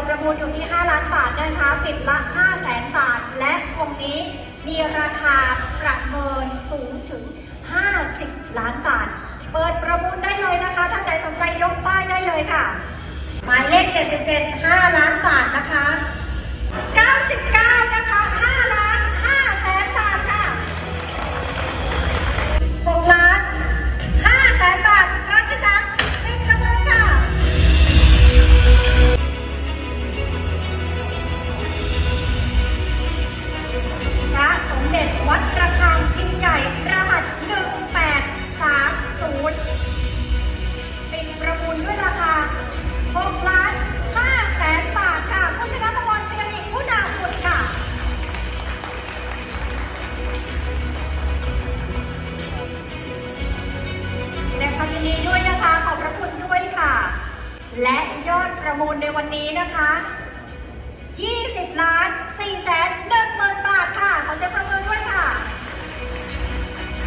ดประมูลอยู่ที่ 5 ล้านบาทนะคะปิดละ 5 แสนบาท และองนี้มีราคา นดีด้วยนะคะ ขอบพระคุณด้วยค่ะ และยอดประมูลในวันนี้นะคะ 20 ล้าน